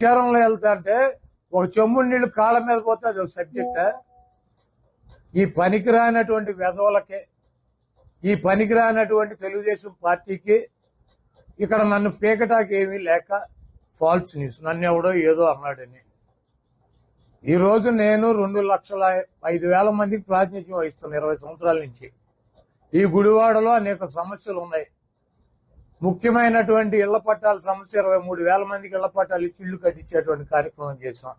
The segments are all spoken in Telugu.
ప్రచారంలో వెళ్తా అంటే ఒక చెమ్ముడు నీళ్ళు కాళ్ళ మీద పోతే అది ఒక సబ్జెక్ట్ ఈ పనికిరానటువంటి వెధవులకి ఈ పనికిరానటువంటి తెలుగుదేశం పార్టీకి ఇక్కడ నన్ను పీకటాకి ఏమీ లేక ఫాల్స్ న్యూస్ నన్ను ఎవడో ఏదో అన్నాడని. ఈరోజు నేను రెండు లక్షల ఐదు వేల మందికి ప్రాతినిధ్యం వహిస్తున్నాను ఇరవై సంవత్సరాల నుంచి. ఈ గుడివాడలో అనేక సమస్యలు ఉన్నాయి. ముఖ్యమైనటువంటి ఇళ్ళ పట్టాల సమస్య ఇరవై మూడు వేల మందికి ఇళ్ళ పట్టాలు ఇచ్చి ఇళ్ళు కట్టించేటువంటి కార్యక్రమం చేశాం.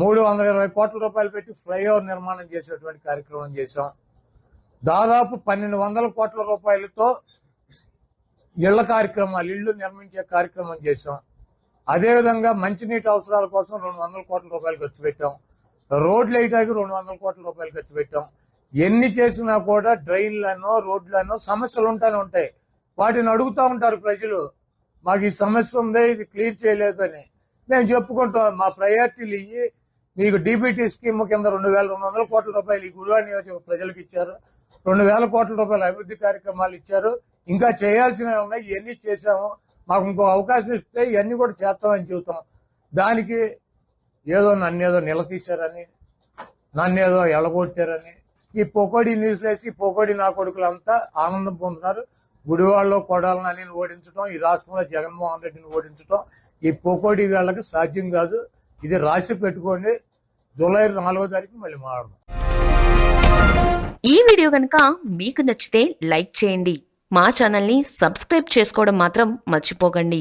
మూడు వందల ఇరవై కోట్ల రూపాయలు పెట్టి ఫ్లైఓవర్ నిర్మాణం చేసేటువంటి కార్యక్రమం చేశాం. దాదాపు పన్నెండు వందల కోట్ల రూపాయలతో ఇళ్ళ కార్యక్రమాలు ఇళ్ళు నిర్మించే కార్యక్రమం చేశాం. అదేవిధంగా మంచినీటి అవసరాల కోసం రెండు వందల కోట్ల రూపాయలు ఖర్చు పెట్టాం. రోడ్లు వేయడానికి రెండు వందల కోట్ల రూపాయలు ఖర్చు పెట్టాం. ఎన్ని చేసినా కూడా డ్రైన్లనో రోడ్లనో సమస్యలు ఉంటానే ఉంటాయి. వాటిని అడుగుతా ఉంటారు ప్రజలు మాకు ఈ సమస్య ఉంది ఇది క్లియర్ చేయలేదు అని మేము చెప్పుకుంటాం మా ప్రయారిటీలు ఇవి మీకు డీబీటీ స్కీమ్ కింద రెండు వేల రెండు వందల కోట్ల రూపాయలు ఈ గుడివాడ నియోజక ప్రజలకు ఇచ్చారు. రెండు వేల కోట్ల రూపాయల అభివృద్ధి కార్యక్రమాలు ఇచ్చారు. ఇంకా చేయాల్సినవి ఉన్నాయి ఇవన్నీ చేశాము. మాకు ఇంకో అవకాశం ఇస్తే ఇవన్నీ కూడా చేస్తామని చెబుతాం. దానికి ఏదో నన్ను ఏదో నిలదీశారని నన్ను ఏదో ఎలగొట్టారని ఈ పొకోడి న్యూస్ వేసి పొకోడి నా కొడుకులంతా ఆనందం పొందుతున్నారు. గుడివాడలో కొడాలని ఓడించడం ఈ రాష్ట్రంలో జగన్మోహన్ రెడ్డిని ఓడించడం ఈ పోకోటి వేళ్ళకి సాధ్యం కాదు. ఇది రాసి పెట్టుకోండి. జూలై నాలుగో తారీఖు మళ్ళీ మాట్లాడదాం. ఈ వీడియో కనుక మీకు నచ్చితే లైక్ చేయండి. మా ఛానల్ని సబ్స్క్రైబ్ చేసుకోవడం మాత్రం మర్చిపోకండి.